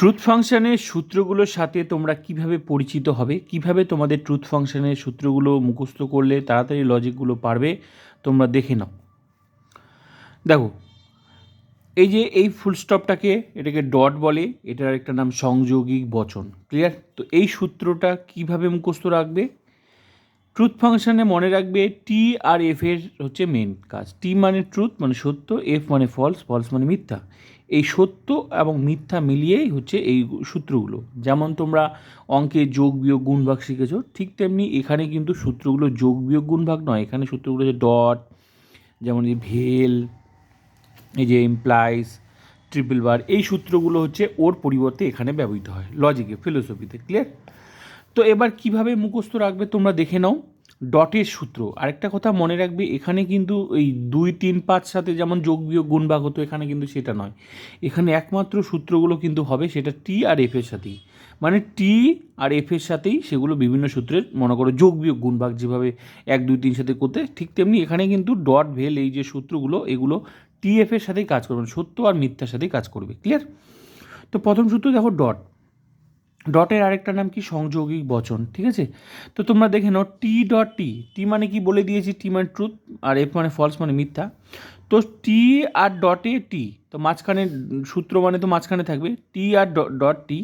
Truth ফাংশানের সূত্রগুলোর সাথে তোমরা কীভাবে পরিচিত হবে? কীভাবে তোমাদের ট্রুথ ফাংশানের সূত্রগুলো মুখস্থ করলে তাড়াতাড়ি লজিকগুলো পারবে? তোমরা দেখে নাও। দেখো, এই যে এই ফুল স্টপটাকে এটাকে ডট বলে, এটার একটা নাম সংযোগিক বচন। ক্লিয়ার তো এই সূত্রটা কীভাবে মুখস্থ রাখবে? ট্রুথ ফাংশানে মনে রাখবে টি আর এফ এর হচ্ছে মেন কাজ। টি মানে ট্রুথ মানে সত্য এফ মানে ফলস ফলস মানে মিথ্যা। এই সত্য এবং মিথ্যা মিলিয়েই হচ্ছে এই সূত্রগুলো। যেমন তোমরা অঙ্কে যোগ বিয়োগ গুণ ভাগ শিখেছো, ঠিক তেমনি এখানে কিন্তু সূত্রগুলো যোগ বিয়োগ গুণ ভাগ নয়, এখানে সূত্রগুলো হচ্ছে ডট, যেমন এই ভেল, এই যে ইমপ্লাইজ ট্রিপল বার এই সূত্রগুলো হচ্ছে ওর পরিবর্তে এখানে ব্যবহৃত হয় লজিকে ফিলোসফিতে ক্লিয়ার তো এবার কীভাবে মুখস্থ রাখবে তোমরা দেখে নাও। ডটের সূত্র। আরেকটা কথা মনে রাখবে, এখানে কিন্তু এই দুই, তিন, পাঁচ সাথে যেমন যোগ বিয়োগ গুণ হতো, এখানে কিন্তু সেটা নয়। এখানে একমাত্র সূত্রগুলো কিন্তু হবে সেটা টি আর এফ এর সাথেই। মানে টি আর এফ এর সাথেই সেগুলো বিভিন্ন সূত্রের, মনে করো যোগ বিয়োগ গুণ যেভাবে এক, দুই, তিন সাথে করতে, ঠিক তেমনি এখানে কিন্তু ডট ভেল এই যে সূত্রগুলো, এগুলো টি এফ এর সাথেই কাজ করবে সত্য আর মিথ্যার সাথেই কাজ করবে। ক্লিয়ার তো প্রথম সূত্র দেখো ডট ডটের আরেকটা নাম কি? সংযোগিক বচন, ঠিক আছে? তো তোমরা দেখে নাও টি ডট টি টি মানে কি বলে দিয়েছি? টি মানে ট্রুথ আর এফ মানে ফলস মানে মিথ্যা। তো টি আর ডটে টি তো মাঝখানে সূত্র মানে তো মাঝখানে থাকবে। টি আর ডট টি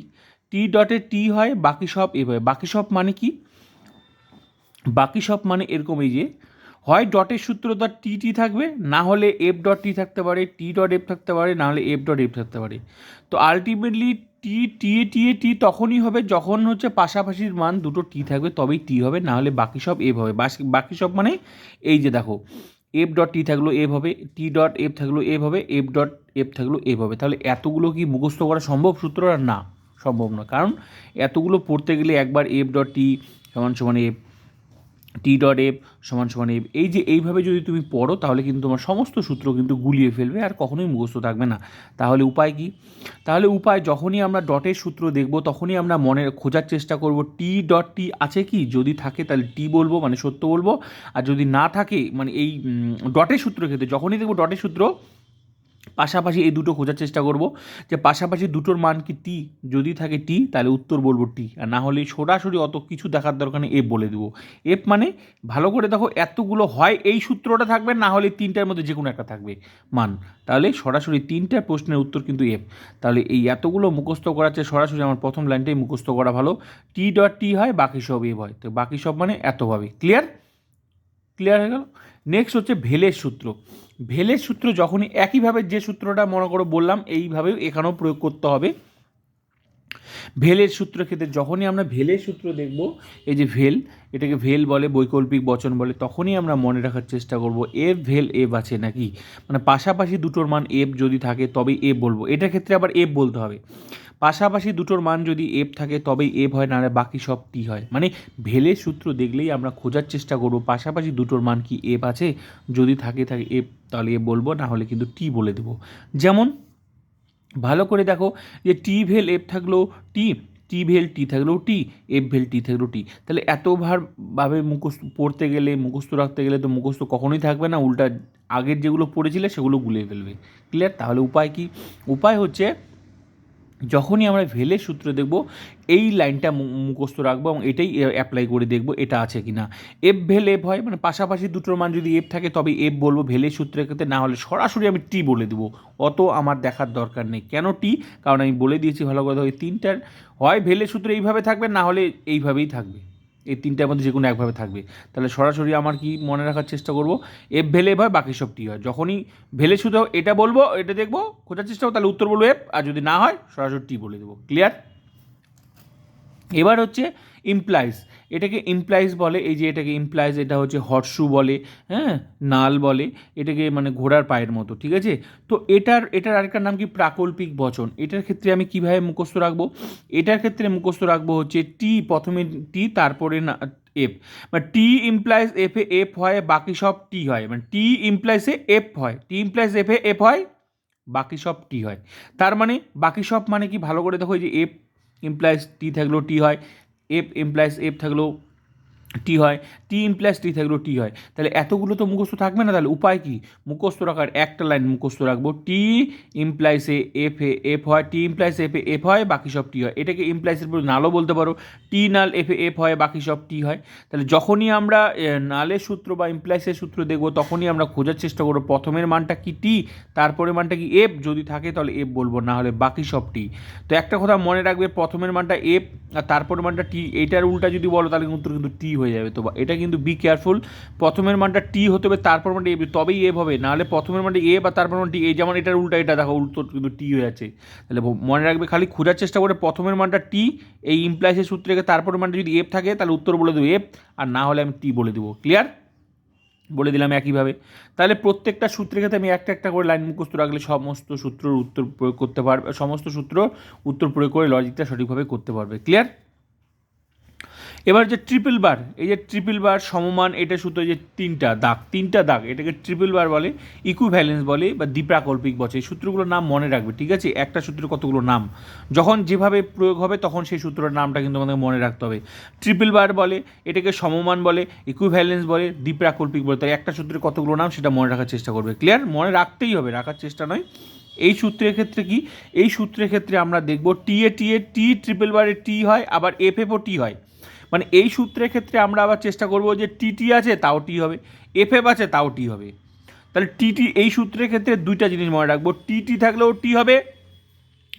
টি ডটে টি হয়, বাকি সব এ হয়। বাকি সব মানে কি? বাকি সব মানে এরকম এই যে, হয় ডটের সূত্র তার টি টি থাকবে, না হলে এফ ডট টি থাকতে পারে টি ডট এফ থাকতে পারে, না হলে এফ ডট এফ থাকতে পারে। তো আলটিমেটলি টি টি এ টি এ টি তখনই হবে যখন হচ্ছে পাশাপাশির মান দুটো টি থাকবে, তবেই টি হবে, না হলে বাকি সব এফ হবে। বাকি সব মানে এই যে দেখো, এফ ডট টি থাকল এফ হবে, টি ডট এফ থাকল এফ হবে, এফ ডট এফ থাকল এফ হবে। তাহলে এতগুলো কি মুখস্থ করা সম্ভব সূত্র? না, সম্ভব না কারণ এতগুলো পড়তে গেলে একবার এফ ডট টি সমান সমান এফ টি ডট এফ সমান সমান এফ এই যে এইভাবে যদি তুমি পড়ো, তাহলে কিন্তু তোমার সমস্ত সূত্র কিন্তু গুলিয়ে ফেলবে আর কখনোই মুখস্থ থাকবে না। তাহলে উপায় কি? তাহলে উপায়, যখনই আমরা ডটের সূত্র দেখব, তখনই আমরা মনে খোঁজার চেষ্টা করব টি ডট টি আছে কি? যদি থাকে, তাহলে টি বলব মানে সত্য বলব। আর যদি না থাকে মানে এই ডটের সূত্র ক্ষেত্রে, যখনই দেখব ডটের সূত্র পাশাপাশি এই দুটো খোঁজার চেষ্টা করব যে পাশাপাশি দুটোর মান কি টি? যদি থাকে টি, তাহলে উত্তর বলব টি। আর না হলে সরাসরি অত কিছু দেখার দরকার নেই এফ বলে দেবো। এফ মানে ভালো করে দেখো এতগুলো হয়, এই সূত্রটা থাকবে, না হলে তিনটার মধ্যে যে কোনো একটা থাকবে মান। তাহলে সরাসরি তিনটা প্রশ্নের উত্তর কিন্তু এফ। তাহলে এই এতগুলো মুখস্থ করার চেয়ে সরাসরি আমার প্রথম লাইনটাই মুখস্থ করা ভালো। টি ডট টি হয়, বাকি সব এফ হয়। তো বাকি সব মানে এতভাবে ক্লিয়ার? ক্লিয়ার হয়ে গেল? নেক্সট হচ্ছে ভেলের সূত্র। ভেলের সূত্র যখনই একইভাবে যে সূত্রটা মনে করো বললাম এইভাবেও এখানেও প্রয়োগ করতে হবে। ভেলের সূত্র ক্ষেত্রে যখনই আমরা ভেলের সূত্র দেখব, এই যে ভেল, এটাকে ভেল বলে, বৈকল্পিক বচন বলে, তখনই আমরা মনে রাখার চেষ্টা করব এফ ভেল এফ আছে নাকি? মানে পাশাপাশি দুটোর মান এফ যদি থাকে তবে এফ বলব। এটার ক্ষেত্রে আবার এফ বলতে হবে। পাশাপাশি দুটোর মান যদি এফ থাকে, তবেই এফ হয় না বাকি সব টি হয়। মানে ভেলে সূত্র দেখলেই আমরা খোঁজার চেষ্টা করব, পাশাপাশি দুটোর মান কি এফ আছে? যদি থাকে থাকে এফ তাহলে এ বলব, না হলে কিন্তু টি বলে দেবো। যেমন, ভালো করে দেখো যে টি ভেল এফ থাকলেও টি টি ভেল টি থাকলেও টি এফ ভেল টি থাকলেও টি তাহলে এতবার ভাবে মুখস্থ পড়তে গেলে, মুখস্থ রাখতে গেলে তো মুখস্থ কখনোই থাকবে না, উল্টা আগের যেগুলো পড়েছিলে সেগুলো গুলিয়ে ফেলবে। ক্লিয়ার তাহলে উপায় কি? উপায় হচ্ছে যখনই আমরা ভেলে সূত্র দেখব, এই লাইনটা মুখস্থ রাখব এবং এটাই অ্যাপ্লাই করে দেখব এটা আছে কি না এফ ভেল এফ হয় মানে পাশাপাশি দুটোর মান যদি এফ থাকে, তবে এফ বলব ভেলে সূত্রের ক্ষেত্রে, না হলে সরাসরি আমি টি বলে দেবো। অত আমার দেখার দরকার নেই। কেন টি কারণ আমি বলে দিয়েছি ভালো কথা ওই তিনটার হয়, ভেলে সূত্র এইভাবে থাকবে, না হলে এইভাবেই থাকবে। এই তিনটার মধ্যে যে কোনো একভাবে থাকবে। তাহলে সরাসরি আমার কি মনে রাখার চেষ্টা করব? এফ ভেলে এফ হয় বাকি সব টি হয়। যখনই ভেলে শুধু এটা বলব, এটা দেখব, খোঁজার চেষ্টা করব, তাহলে উত্তর বলব এফ আর যদি না হয়, সরাসরি টি বলে দেবো। ক্লিয়ার এবার হচ্ছে ইমপ্লাইজ এটাকে ইমপ্লাইজ বলে, এই যে এটাকে ইমপ্লাইজ এটা হচ্ছে হর্সু বলে হ্যাঁ নাল বলে, এটাকে মানে ঘোড়ার পায়ের মতো, ঠিক আছে? তো এটার এটার আরেকটার নাম কি? প্রাকল্পিক বচন। এটার ক্ষেত্রে আমি কীভাবে মুখস্থ রাখব? এটার ক্ষেত্রে মুখস্থ রাখব হচ্ছে টি প্রথমে টি তারপরে না এফ মানে টি ইমপ্লাইজ এফে এফ হয়, বাকি সব টি হয়। মানে টি ইমপ্লাইসে এফ হয়। টি ইমপ্লাইজ এফে এফ হয়, বাকি সব টি হয়। তার মানে বাকি সব মানে কি? ভালো করে দেখো যে এফ ইমপ্লাইজ টি থাকলেও টি হয়। এফ ইমপ্লাইজ এফ থাকলেও টি হয় টি ইমপ্লাস টি থাকলেও টি হয়। তাহলে এতগুলো তো মুখস্থ থাকবে না, তাহলে উপায় কি? মুখস্থ রাখার একটা লাইন মুখস্থ রাখব টি ইমপ্লাইসে এফ এ এফ হয় T implies F A F হয়, বাকি সব টি হয়। এটাকে ইমপ্লাইসের পর নালও বলতে পারো। টি নাল এফ এ এফ হয়, বাকি সব টি হয়। তাহলে যখনই আমরা নালের সূত্র বা ইমপ্লাইসের সূত্র দেখব, তখনই আমরা খোঁজার চেষ্টা করব, প্রথমের মানটা কি টি তারপরে মানটা কি এফ যদি থাকে তাহলে এফ বলব, না হলে বাকি সব টি তো একটা কথা মনে রাখবে, প্রথমের মানটা এফ আর তারপরের মানটা টি এইটার উল্টা যদি বলো, তাহলে উত্তর কিন্তু টি হয়ে যাবে। তো এটা কিন্তু বি কেয়ারফুল প্রথমের মানটা টি হতে হবে, তারপর মানটা এ তবেই এফ হবে। নাহলে প্রথমের মানটা এ বা তারপর মানটা এ যেমন এটার উল্টা, এটা দেখো, উল্টো কিন্তু টি হয়ে যাচ্ছে। তাহলে মনে রাখবে খালি খোঁজার চেষ্টা করে প্রথমের মানটা টি এই ইমপ্লাইসের সূত্র তারপরের মানটা যদি এফ থাকে, তাহলে উত্তর বলে দেবো এফ আর না হলে আমি টি বলে দেবো। ক্লিয়ার বলে দিলাম একইভাবে। তাহলে প্রত্যেকটা সূত্রের ক্ষেত্রে আমি একটা একটা করে লাইন মুখস্থ রাখলে সমস্ত সূত্রের উত্তর প্রয়োগ করতে পারবে, সমস্ত সূত্র উত্তর প্রয়োগ করে লজিকটা সঠিকভাবে করতে পারবে। ক্লিয়ার এবার যে ট্রিপল বার এই যে ট্রিপল বার সমমান, এটা সূত্র যে তিনটা দাগ তিনটা দাগ, এটাকে ট্রিপল বার বলে ইকুভ্যালেন্স বলে বা দ্বিপ্রাকল্পিক বলে, এই সূত্রগুলোর নাম মনে রাখবে, ঠিক আছে? একটা সূত্রের কতগুলো নাম। যখন যেভাবে প্রয়োগ হবে, তখন সেই সূত্রের নামটা কিন্তু আমাদের মনে রাখতে হবে। ট্রিপল বার বলে, এটাকে সমমান বলে ইকুইভ্যালেন্স বলে, দ্বিপ্রাকল্পিক বলে, তাই একটা সূত্রের কতগুলো নাম সেটা মনে রাখার চেষ্টা করবে। ক্লিয়ার মনে রাখতেই হবে, রাখার চেষ্টা নয়। এই সূত্রের ক্ষেত্রে কি? এই সূত্রের ক্ষেত্রে আমরা দেখব টি এ টি এ টি ট্রিপল বারে টি হয়, আবার এফ এফও টি হয়। মানে এই সূত্রের ক্ষেত্রে আমরা আবার চেষ্টা করব যে টি টি আছে, তাও টি হবে। এফ এফ আছে, তাও টি হবে। তাহলে টি টি এই সূত্রের ক্ষেত্রে দুইটা জিনিস মনে রাখব। টি টি থাকলেও টি হবে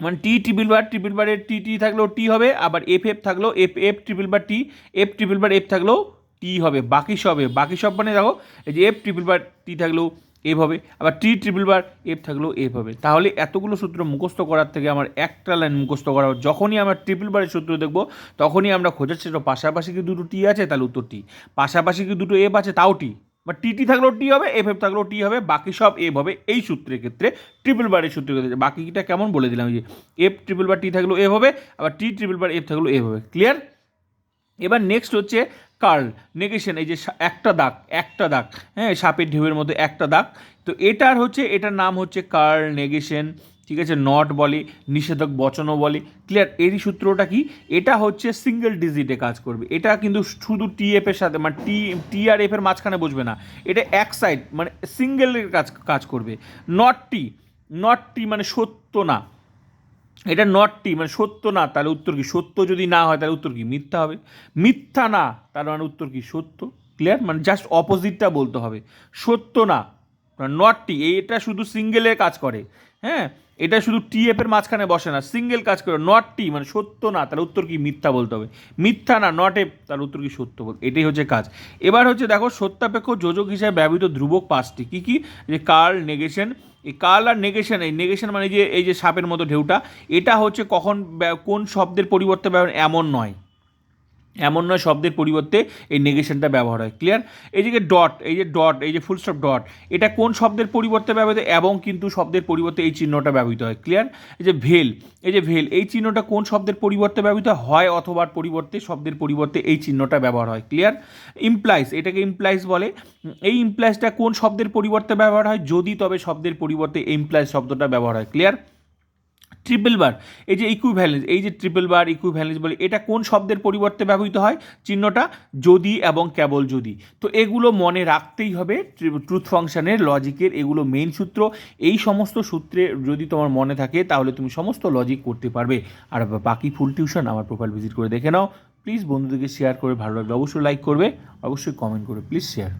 মানে টি ট্রিপল বার ট্রিপল বারের টি টি থাকলেও টি হবে, আবার এফ এফ থাকলেও এফ এফ ট্রিপল বার টি, এফ ট্রিপল বার এফ থাকলেও টি হবে। বাকি সবে বাকি সব মানে দেখো, এই যে এফ ট্রিপল বার টি থাকলেও এফ হবে আবার টি ট্রিপল বার এফ থাকলেও এফ হবে তাহলে এতগুলো সূত্র মুখস্থ করার থেকে আমার একটা লাইন মুখস্থ করা। যখনই আমরা ট্রিপল বারের সূত্র দেখব, তখনই আমরা খোঁজার চেষ্টা পাশাপাশি কি দুটো টি আছে? তাহলে উত্তর টি পাশাপাশি কি দুটো এফ আছে? তাও টি বা টিটি থাকলেও টি হবে এফ এফ থাকলেও টি হবে, বাকি সব এফ হবে এই সূত্রের ক্ষেত্রে ট্রিপল বারের সূত্রের ক্ষেত্রে। বাকিটা কেমন বলে দিলাম যে এফ ট্রিপল বার টি থাকলেও এফ হবে, আবার টি ট্রিপল বার এফ থাকলেও এফ হবে। ক্লিয়ার এবার নেক্সট হচ্ছে কার্ল নেগেশন এই যে একটা দাগ একটা দাগ হ্যাঁ সাপের ঢেউয়ের মধ্যে একটা দাগ। তো এটার হচ্ছে, এটার নাম হচ্ছে কার্ল নেগেশন ঠিক আছে নট বলে, নিষেধক বচনও বলে। ক্লিয়ার এরই সূত্রটা কি? এটা হচ্ছে সিঙ্গেল ডিজিটে কাজ করবে। এটা কিন্তু শুধু টি এফ এর সাথে মানে টি টি আর এফের মাঝখানে বসবে না। এটা এক সাইড মানে সিঙ্গেলের কাজ কাজ করবে। নট টি নট টি মানে সত্য না। এটা নটটি মানে সত্য না, তাহলে উত্তর কি? সত্য যদি না হয়, তাহলে উত্তর কি? মিথ্যা হবে। মিথ্যা না, তার মানে উত্তর কি? সত্য। ক্লিয়ার মানে জাস্ট অপোজিটটা বলতে হবে। সত্য না নটটি, এটা শুধু সিঙ্গেলের কাজ করে। হ্যাঁ? এটা শুধু টিএফ এর মাঝখানে বসে না সিঙ্গেল কাজ করে নট টি মানে সত্য না তাহলে উত্তর কি মিথ্যা বলতে হবে। মিথ্যা না নট এফ তার উত্তর কি সত্য বল, এটাই হচ্ছে কাজ। এবার হচ্ছে দেখো, সত্যাপেক্ষ যোজক হিসাবে ব্যবহৃত ধ্রুবক পাঁচটি, কী কী? যে কার্ল, নেগেশন, এই কাল আর নেগেশন, এই নেগেশন মানে যে, এই যে সাপের মতো ঢেউটা, এটা হচ্ছে কখন কোন শব্দের পরিবর্তে ব্যবহার এমন নয়। এমন নয়, শব্দের পরিবর্তে এই নেগেশনটা ব্যবহার হয়। ক্লিয়ার এই যে ডট এই যে ডট এই যে ফুল স্টপ ডট এটা কোন শব্দের পরিবর্তে ব্যবহৃত, এবং কিন্তু শব্দের পরিবর্তে এই চিহ্নটা ব্যবহৃত হয়। ক্লিয়ার এই যে ভেল, এই যে ভেল, এই চিহ্নটা কোন শব্দের পরিবর্তে ব্যবহৃত হয়, অথবা পরিবর্তে শব্দের পরিবর্তে এই চিহ্নটা ব্যবহার হয়। ক্লিয়ার ইমপ্লাইজ এটাকে ইমপ্লাইস বলে। এই ইমপ্লাইজটা কোন শব্দের পরিবর্তে ব্যবহার হয়? যদি তবে শব্দের পরিবর্তে ইমপ্লাইজ শব্দটা ব্যবহার হয়। ক্লিয়ার ট্রিপল বার এই যে ইকুইভ্যালেন্স এই যে ট্রিপল বার ইকুইভ্যালেন্স বলে, এটা কোন শব্দের পরিবর্তে ব্যবহৃত হয়? চিহ্নটা যদি এবং কেবল যদি। তো এগুলো মনে রাখতেই হবে ট্রুথ ফাংশনের লজিকের এগুলো মেইন সূত্র। এই সমস্ত সূত্রে যদি তোমার মনে থাকে, তাহলে তুমি সমস্ত লজিক করতে পারবে। আর বাকি ফুল টিউশন আমার প্রোফাইল ভিজিট করে দেখে নাও। প্লিজ বন্ধুদেরকে শেয়ার করে, ভালো লাগলে অবশ্যই লাইক করবে। অবশ্যই কমেন্ট করবে প্লিজ শেয়ার